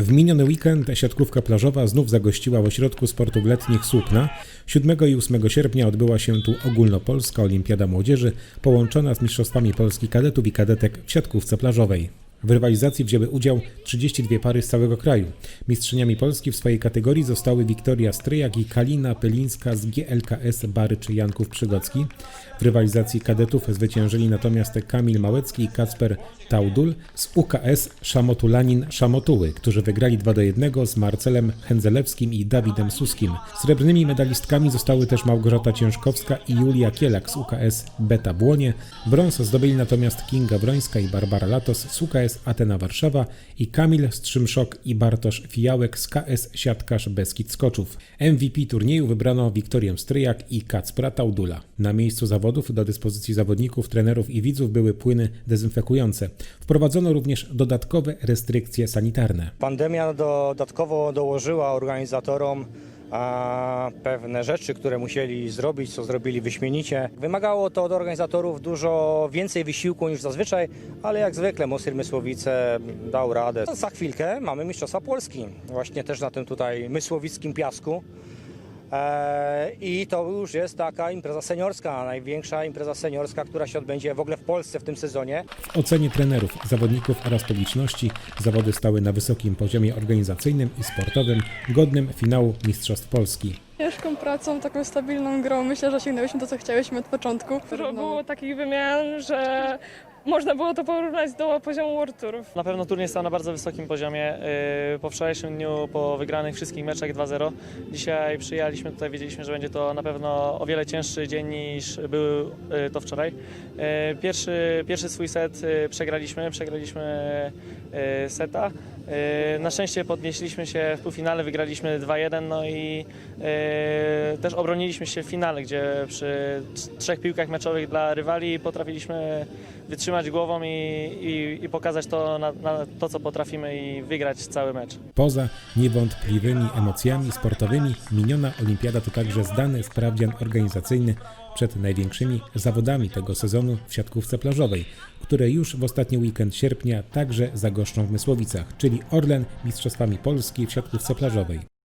W miniony weekend siatkówka plażowa znów zagościła w ośrodku sportów letnich Słupna. 7 i 8 sierpnia odbyła się tu ogólnopolska olimpiada młodzieży połączona z Mistrzostwami Polski kadetów i kadetek w siatkówce plażowej. W rywalizacji wzięły udział 32 pary z całego kraju. Mistrzyniami Polski w swojej kategorii zostały Wiktoria Stryjak i Kalina Pylińska z GLKS Barycz Janków Przygocki. W rywalizacji kadetów zwyciężyli natomiast Kamil Małecki i Kacper Taudul z UKS Szamotulanin Szamotuły, którzy wygrali 2 do 1 z Marcelem Hędzelewskim i Dawidem Suskim. Srebrnymi medalistkami zostały też Małgorzata Ciężkowska i Julia Kielak z UKS Beta Błonie. Brąz zdobyli natomiast Kinga Wrońska i Barbara Latos z UKS Atena Warszawa i Kamil Strzymszok i Bartosz Fijałek z KS Siatkarz Beskid Skoczów. MVP turnieju wybrano Wiktorię Stryjak i Kacpra Taudula. Na miejscu zawodów do dyspozycji zawodników, trenerów i widzów były płyny dezynfekujące. Wprowadzono również dodatkowe restrykcje sanitarne. Pandemia dodatkowo dołożyła organizatorom a, pewne rzeczy, które musieli zrobić, co zrobili wyśmienicie. Wymagało to od organizatorów dużo więcej wysiłku niż zazwyczaj, ale jak zwykle Mosir Mysłowice dał radę. Za chwilkę mamy Mistrzostwa Polski, właśnie też na tym tutaj mysłowickim piasku. E, I to już jest taka impreza seniorska, największa impreza seniorska, która się odbędzie w ogóle w Polsce w tym sezonie. W ocenie trenerów, zawodników oraz publiczności zawody stały na wysokim poziomie organizacyjnym i sportowym, godnym finału Mistrzostw Polski. Ciężką pracą, taką stabilną grą myślę, że osiągnęłyśmy to, co chciałyśmy od początku. Dużo było takich wymian, że można było to porównać do poziomu World. Na pewno turniej stał na bardzo wysokim poziomie. Yy, Po wczorajszym dniu, po wygranych wszystkich meczach 2-0, dzisiaj przyjechaliśmy tutaj, wiedzieliśmy, że będzie to na pewno o wiele cięższy dzień niż był yy, to wczoraj. Yy, Pierwszy, pierwszy swój set przegraliśmy, przegraliśmy seta. Na szczęście podnieśliśmy się w półfinale, wygraliśmy 2-1, no i też obroniliśmy się w finale, gdzie przy trzech piłkach meczowych dla rywali potrafiliśmy wytrzymać głową i, i, i pokazać to, na, na to, co potrafimy i wygrać cały mecz. Poza niewątpliwymi emocjami sportowymi, miniona olimpiada to także zdany sprawdzian organizacyjny przed największymi zawodami tego sezonu w siatkówce plażowej, które już w ostatni weekend sierpnia także zagoszczą w Mysłowicach, czyli Orlen Mistrzostwami Polski w siatkówce plażowej.